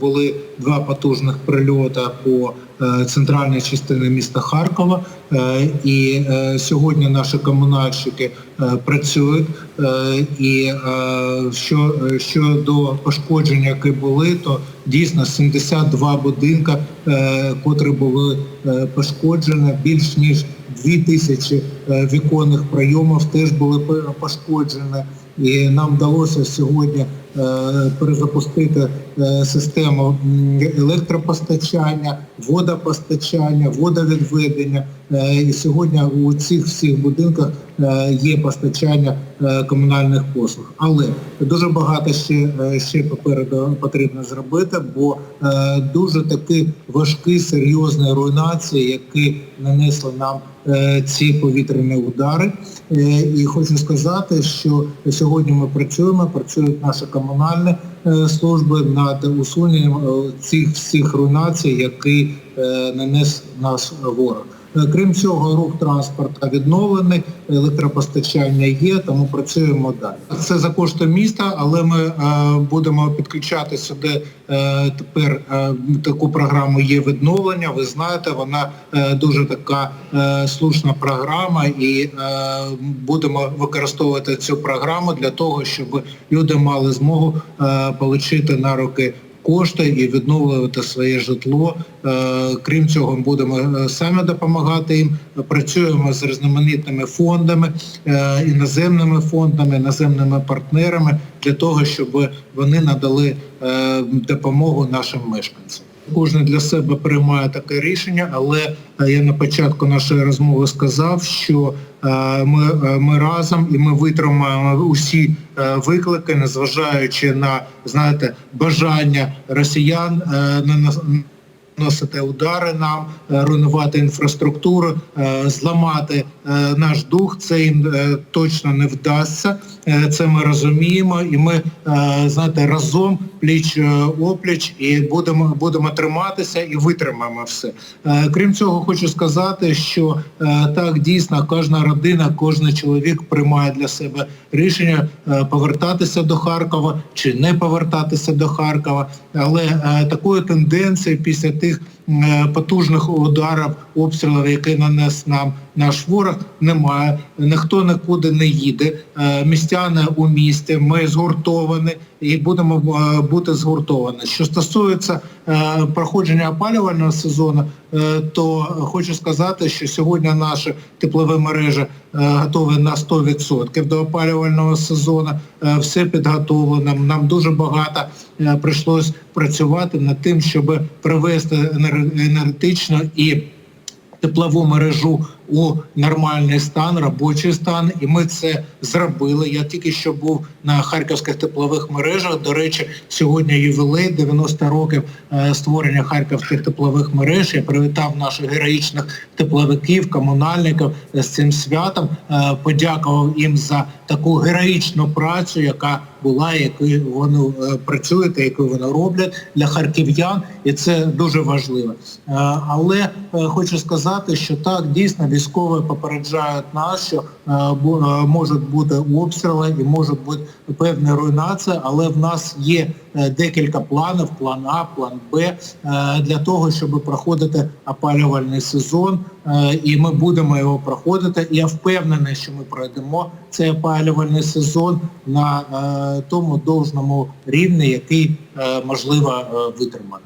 були два потужних прильоти по е, центральній частині міста Харкова. Е, І е, сьогодні наші комунальщики працюють. І що, щодо пошкоджень, які були, то дійсно 72 будинка, е, котрі були пошкоджені, більш ніж 2000 е, віконних прийомів теж були пошкоджені. І нам вдалося сьогодні е, перезапустити е, систему електропостачання, водопостачання, водовідведення. Е, І сьогодні у цих всіх будинках е, є постачання е, комунальних послуг. Але дуже багато ще, ще попереду потрібно зробити, бо дуже такі важкі, серйозні руйнації, які нанесли нам ці повітряні удари. І хочу сказати, що сьогодні ми працюємо, працюють наші комунальні служби над усуненням цих всіх руйнацій, які нанес наш ворог. Е, Крім цього, рух транспорту відновлений, електропостачання є, тому працюємо далі. Це за кошти міста, але ми е, будемо підключати сюди е, тепер таку програму є відновлення. Ви знаєте, вона дуже така слушна програма, і будемо використовувати цю програму для того, щоб люди мали змогу отримати на руки кошти і відновлювати своє житло. Е, Крім цього, ми будемо саме самі допомагати їм. Працюємо з різноманітними фондами, е, іноземними фондами, іноземними партнерами для того, щоб вони надали е, допомогу нашим мешканцям. Кожен для себе приймає таке рішення, але е, я на початку нашої розмови сказав, що е, ми, е, ми разом і ми витримаємо усі виклики, незважаючи на знаєте бажання росіян е, наносити удари нам, е, руйнувати інфраструктуру, е, зламати е, наш дух. Це їм точно не вдасться. Це ми розуміємо, і ми знаєте разом пліч опліч і будемо будемо триматися і витримаємо все. Крім цього, хочу сказати, що так дійсно кожна родина, кожен чоловік приймає для себе рішення повертатися до Харкова чи не повертатися до Харкова. Але такої тенденції після тих е, потужних ударів, обстрілів, які нанес нам наш ворог, немає. Ніхто нікуди не їде. Е, Містяни у місті, ми згуртовані і будемо е, бути згуртовані. Що стосується проходження опалювального сезону, то хочу сказати, що сьогодні наші теплові мережі готові на 100% до опалювального сезону. Все підготовлено. Нам дуже багато прийшлось працювати над тим, щоб привести енер- енергетично і теплову мережу у нормальний стан, робочий стан, і ми це зробили. Я тільки що був на харківських теплових мережах. До речі, сьогодні ювілей 90 років е, створення харківських теплових мереж. Я привітав наших героїчних тепловиків, комунальників з цим святом. Е, Подякував їм за таку героїчну працю, яка була, яку вони е, працюють, яку вони роблять для харків'ян, і це дуже важливо. Але хочу сказати, що так дійсно військові попереджають нас, що е, е, можуть бути обстріли і можуть бути певні руйнації, але в нас є е, декілька планів: план А, план Б для того, щоб проходити опалювальний сезон, і ми будемо його проходити. Я впевнений, що ми пройдемо цей опалювальний сезон на тому должному рівні, який можливо витримати.